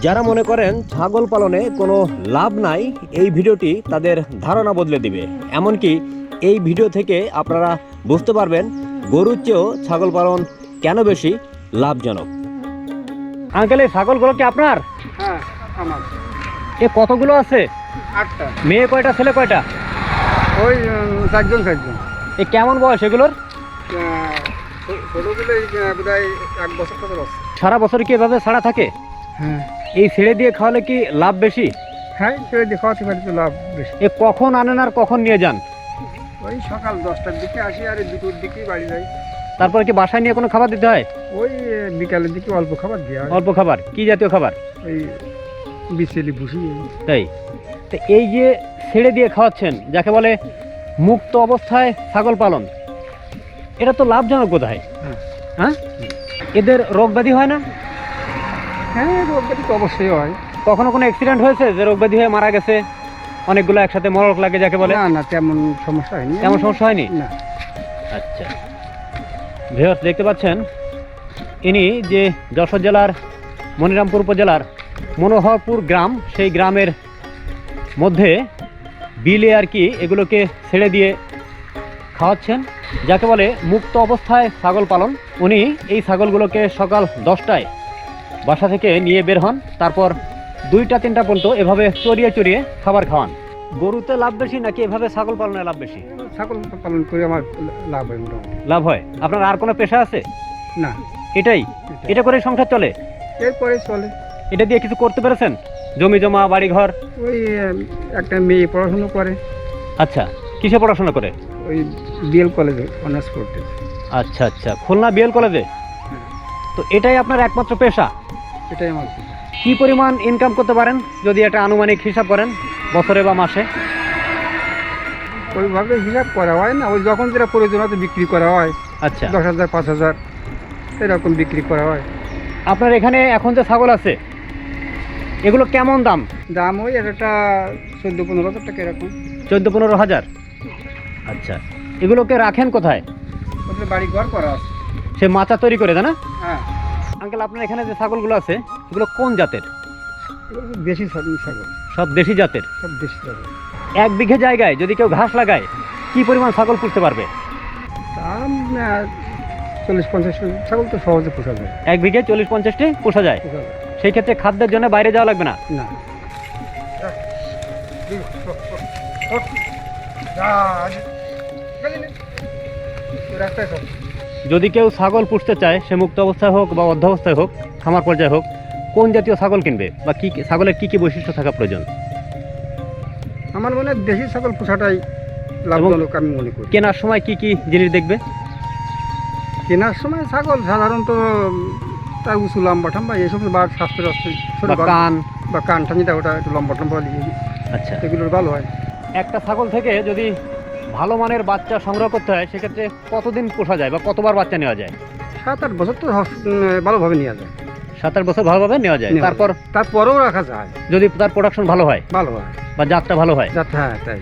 যারা মনে করেন ছাগল পালনে কোনো লাভ নাই এই ভিডিওটি তাদের ধারণা বদলে দিবে। এমনকি এই ভিডিও থেকে আপনারা বুঝতে পারবেন গরুর চেয়েও ছাগল পালন কেন বেশি লাভজনক। আঙ্কেল এই ছাগলগুলো কি আপনার? হ্যাঁ আমার। এ কতগুলো আছে? আটটা। মেয়ে কয়টা ছেলে কয়টা? ওই চারজন চারজন। এ কেমন বয়স এগুলোর? ছোটগুলো এই, এক বছর। সারা বছর কি এভাবে ছাড়া থাকে? হ্যাঁ। এই ছেড়ে দিয়ে খাওয়ালে কি লাভ বেশি? হ্যাঁ ছেড়ে দিয়ে খাওয়াতে পারি তো লাভ বেশি। এ কখন আনেন আর কখন নিয়ে যান? ওই সকাল দশটার দিকে আসি আর দুটোর দিকেই বাড়ি যাই। তারপরে কি বাসায় নিয়ে কোনো খাবার দিতে হয়? ওই বিকালের দিকে অল্প খাবার দেওয়া হয়। অল্প খাবার কি জাতীয় খাবার? ওই বিচেলি ভুসি। তাই। তো এই যে ছেড়ে দিয়ে খাওয়াচ্ছেন যাকে বলে মুক্ত অবস্থায় ছাগল পালন এটা তো লাভজনক বোধ হয়। হ্যাঁ। হ্যাঁ এদের রোগ ব্যাধি হয় না? হ্যাঁ রোগবাটি তো অবশ্যই হয়। কখনো কোনো অ্যাক্সিডেন্ট হয়েছে যে রোগ ব্যাধি হয়ে মারা গেছে? অনেকগুলো একসাথে মরক লাগে যাকে বলে? না না তেমন সমস্যা হয়নি। তেমন সমস্যা হয়নি? না। আচ্ছা। ভিউয়ার্স দেখতে পাচ্ছেন ইনি যে যশোর জেলার মনিরামপুর উপজেলার মনোহরপুর গ্রাম সেই গ্রামের মধ্যে বিলে আর কি এগুলোকে ছেড়ে দিয়ে খাওয়াচ্ছেন যাকে বলে মুক্ত অবস্থায় ছাগল পালন। উনি এই ছাগলগুলোকে সকাল দশটায় বাসা থেকে নিয়ে বের হন তারপর দুইটা তিনটা পর্যন্ত এভাবে চড়িয়ে চড়িয়ে খাবার খাওয়ান। গরুতে লাভ বেশি নাকি এভাবে ছাগল পালনে লাভ বেশি? ছাগল পালন করে আমার লাভ হয় মোটামুটি। লাভ হয়। আপনার আর কোনো পেশা আছে? না। এটাই? এটা। করে সংসার চলে? এরপরে চলে। এটা দিয়ে কিছু করতে পেরেছেন? জমি জমা বাড়ি ঘর ওই একটা মেয়ে পড়াশুনো করে। আচ্ছা কিসে পড়াশোনা করে? ওই বিএল কলেজে অনার্স করতেছে আচ্ছা আচ্ছা। খুলনা বিএল কলেজে? তো এটাই আপনার একমাত্র পেশা? এটাই আমার। কি পরিমাণ ইনকাম করতে পারেন যদি একটা আনুমানিক হিসাব করেন বছরে বা মাসে? ওইভাবে হিসাব করা হয় না। ওই যখন যেটা প্রয়োজন হয় বিক্রি করা হয়। আচ্ছা। দশ হাজার পাঁচ হাজার এরকম বিক্রি করা হয়। আপনার এখানে এখন যে ছাগল আছে এগুলো কেমন দাম? দাম ওই একটা চোদ্দ পনেরো হাজার টাকা এরকম। চোদ্দ পনেরো হাজার? আচ্ছা। এগুলোকে রাখেন কোথায়? বাড়ি ঘর করা আছে। সে মাচা তৈরি করে তাই না? হ্যাঁ। আঙ্কেল আপনার এখানে যে ছাগলগুলো আছে এগুলো কোন জাতের? দেশি ছাগল সব দেশি জাতের? সব দেশি ছাগল। এক বিঘে জায়গায় যদি কেউ ঘাস লাগায় কি পরিমাণ ছাগল পুষতে পারবে? দাম চল্লিশ পঞ্চাশ ছাগল তো সহজে পোষা যায়। এক বিঘে চল্লিশ পঞ্চাশটি পোষা যায়? পোষা যায়। সেই ক্ষেত্রে খাদ্যের জন্য বাইরে যাওয়া লাগবে না? না। রাস্তায় সব। যদি কেউ ছাগল পুষতে চায় সে মুক্ত অবস্থায় হোক বা অর্ধ অবস্থায় হোক খামার পর্যায়ে হোক কোন জাতীয় ছাগল কিনবে বা কি ছাগলের কি কি বৈশিষ্ট্য থাকা প্রয়োজন? আমার মনে হয় দেশি ছাগল পোষাটাই লাভজনক আমি মনে করি। কেনার সময় কি কি জিনিস দেখবে? কেনার সময় ছাগল সাধারণত তার উঁচু লম্বা টম্বা এইসব বা স্বাস্থ্য কান। বা কান টানিটা ওটা একটু লম্বা দিয়ে আচ্ছা। এগুলোর ভালো হয়। একটা ছাগল থেকে যদি ভালো মানের বাচ্চা সংগ্রহ করতে হয় সেক্ষেত্রে কতদিন পোষা যায় বা কতবার বাচ্চা নেওয়া যায়? সাত আট বছর তো ভালোভাবে নেওয়া যায়। সাত আট বছর ভালোভাবে নেওয়া যায়। তারপর তারপরেও রাখা যায়। যদি তার প্রোডাকশন ভালো হয়? ভালো হয়। বা জাতটা ভালো হয়? যাতে হ্যাঁ তাই।